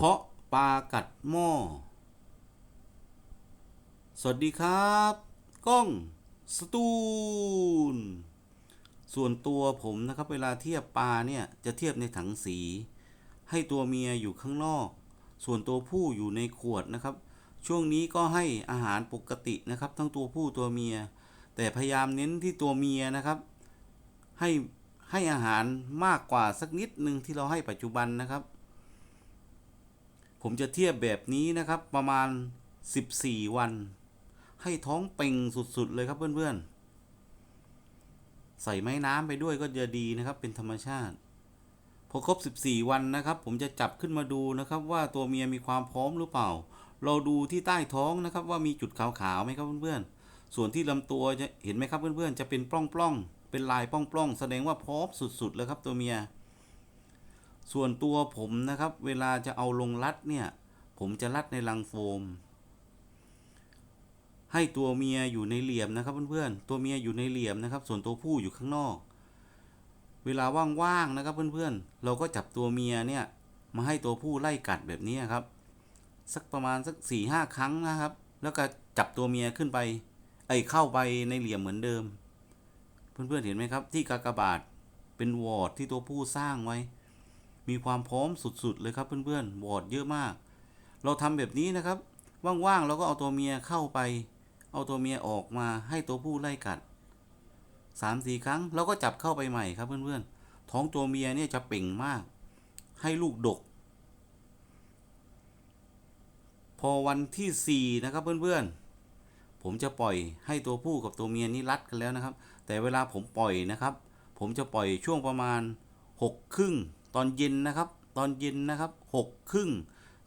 เพาะปลากัดหม้อ สวัสดีครับ กล้องสตูน ส่วนตัวผมนะครับเวลาเทียบปลาเนี่ยจะเทียบในถังสี ให้ตัวเมียอยู่ข้างนอก ส่วนตัวผู้อยู่ในขวดนะครับ ช่วงนี้ก็ให้อาหารปกตินะครับ ทั้งตัวผู้ตัวเมีย แต่พยายามเน้นที่ตัวเมียนะครับให้ให้อาหารมากกว่าสักนิดหนึ่งที่เราให้ปัจจุบันนะครับ ผมจะเทียบแบบนี้นะครับประมาณ 14 วัน ให้ท้องเป่งสุดๆเลยครับเพื่อนๆ ใส่ไม้น้ำไปด้วยก็จะดีนะครับเป็นธรรมชาติ พอครบ 14 วันนะครับ ผมจะจับขึ้นมาดูนะครับ ว่าตัวเมียมีความพร้อมหรือเปล่า เราดูที่ใต้ท้องนะครับ ว่ามีจุดขาวๆไหมครับเพื่อนๆ ส่วนที่ลำตัวจะเห็นไหมครับเพื่อนๆ จะเป็นปล้องๆ เป็นลายปล้องๆ แสดงว่าพร้อมสุดๆแล้วครับตัวเมีย ส่วนตัวผมนะครับ เวลาจะเอาลงรัดเนี่ย ผมจะรัดในลังโฟม ให้ตัวเมียอยู่ในเหลี่ยมนะครับเพื่อนๆ ตัวเมียอยู่ในเหลี่ยมนะครับ ส่วนตัวผู้อยู่ข้างนอก เวลาว่างๆนะครับเพื่อนๆ เราก็จับตัวเมียเนี่ยมาให้ตัวผู้ไล่กัดแบบนี้ครับ สักประมาณสักสี่ห้าครั้งนะครับ แล้วก็จับตัวเมียขึ้นไป ไอ้เข้าไปในเหลี่ยมเหมือนเดิม เพื่อนๆเห็นไหมครับ ที่กากบาทเป็นวอร์ดที่ตัวผู้สร้างไว้ มีความพร้อมสุดๆเลยครับเพื่อนๆวอร์ดเยอะมาก เราทำแบบนี้นะครับ ว่างๆเราก็เอาตัวเมียเข้าไป เอาตัวเมียออกมาให้ตัวผู้ไล่กัดสามสี่ครั้งเราก็จับเข้าไปใหม่ครับเพื่อนๆ ท้องตัวเมียเนี่ยจะเป่งมาก ให้ลูกดก พอวันที่สี่นะครับเพื่อนๆ ผมจะปล่อยให้ตัวผู้กับตัวเมียนี้รัดกันแล้วนะครับ แต่เวลาผมปล่อยนะครับ ผมจะปล่อยช่วงประมาณหกครึ่ง ตอนเย็นนะครับ ตอนเย็นนะครับหกครึ่ง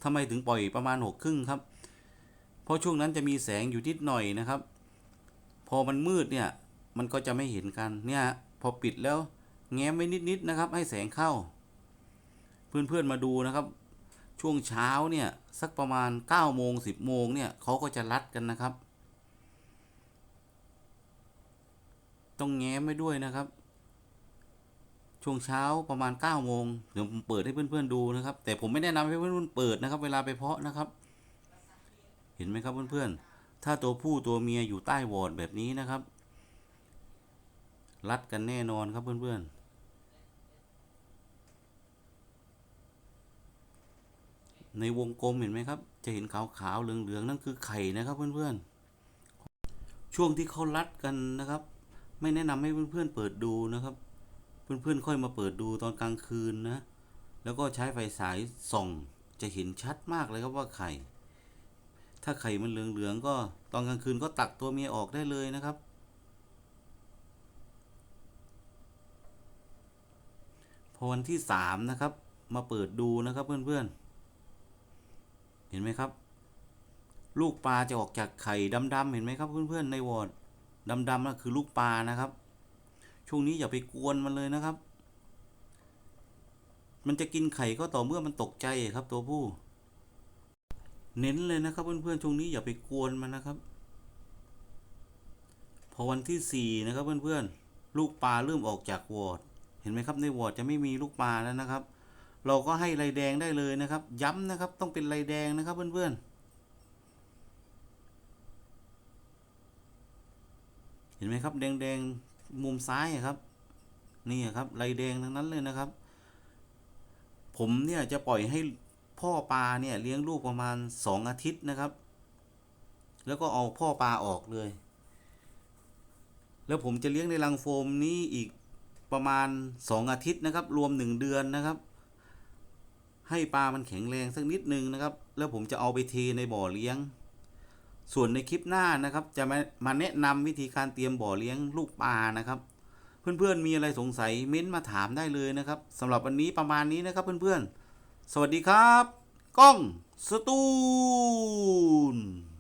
ทำไมถึงปล่อยประมาณหกครึ่งครับ เพราะช่วงนั้นจะมีแสงอยู่นิดหน่อยนะครับ พอมันมืดเนี่ย มันก็จะไม่เห็นกัน เนี่ย พอปิดแล้ว แง้มไว้นิดๆนะครับ ให้แสงเข้า เพื่อนๆมาดูนะครับ ช่วงเช้าเนี่ย สักประมาณ9โมง10โมงเนี่ยเขาก็จะรัดกันนะครับ ต้องแง้มไว้ด้วยนะครับ ช่วงเช้าประมาณ9โมงเดี๋ยวผมเปิดให้เพื่อนๆดูนะครับ แต่ผมไม่แนะนำให้เพื่อนๆเปิดนะครับ เวลาไปเพาะนะครับ เห็นไหมครับเพื่อนๆถ้าตัวผู้ตัวเมียอยู่ใต้วอร์ดแบบนี้นะครับ รัดกันแน่นอนครับเพื่อนๆในวงกลมเห็นไหมครับ จะเห็นขาวๆ เหลืองๆ นั่นคือไข่นะครับเพื่อนๆ ช่วงที่เขารัดกันนะครับ ไม่แนะนำให้เพื่อนๆ เปิดดูนะครับ เพื่อนๆ ค่อยมาเปิดดูตอนกลางคืนนะ แล้วก็ใช้ไฟฉายส่อง จะเห็นชัดมากเลยครับว่าไข่ ถ้าไข่มันเหลืองๆก็ตอนกลางคืนก็ตักตัวเมียออกได้เลยนะครับ พอวันที่สามนะครับ มาเปิดดูนะครับเพื่อนๆ เห็นไหมครับ ลูกปลาจะออกจากไข่ดำๆเห็นไหมครับเพื่อนๆในวอร์ดดำๆนั่นคือลูกปลานะครับ ช่วงนี้อย่าไปกวนมันเลยนะครับ มันจะกินไข่ก็ต่อเมื่อมันตกใจครับ ตัวผู้ เน้นเลยนะครับ เพื่อนๆช่วงนี้อย่าไปกวนมันนะครับ พอวันที่สี่นะครับ เพื่อนๆลูกปลาเริ่มออกจากวอร์ดเห็นไหมครับในวอร์ดจะไม่มีลูกปลาแล้วนะครับ เราก็ให้ไรแดงได้เลยนะครับ ย้ำนะครับ ต้องเป็นไรแดงนะครับ เพื่อนๆเห็นไหมครับแดงๆ มุมซ้ายครับ นี่ครับไรแดงทั้งนั้นเลยนะครับ ผมเนี่ยจะปล่อยให้พ่อปลาเนี่ยเลี้ยงลูกประมาณสองอาทิตย์นะครับ แล้วก็เอาพ่อปลาออกเลย แล้วผมจะเลี้ยงในรังโฟมนี้อีกประมาณสองอาทิตย์นะครับ รวมหนึ่งเดือนนะครับ ให้ปลามันแข็งแรงสักนิดนึงนะครับ แล้วผมจะเอาไปเทในบ่อเลี้ยง ส่วนในคลิปหน้านะครับ จะมามาแนะนำวิธีการเตรียมบ่อเลี้ยงลูกปลานะครับ เพื่อนๆมีอะไรสงสัยเม้นต์มาถามได้เลยนะครับสำหรับวันนี้ประมาณนี้นะครับเพื่อนๆ สวัสดีครับกล้องสตูน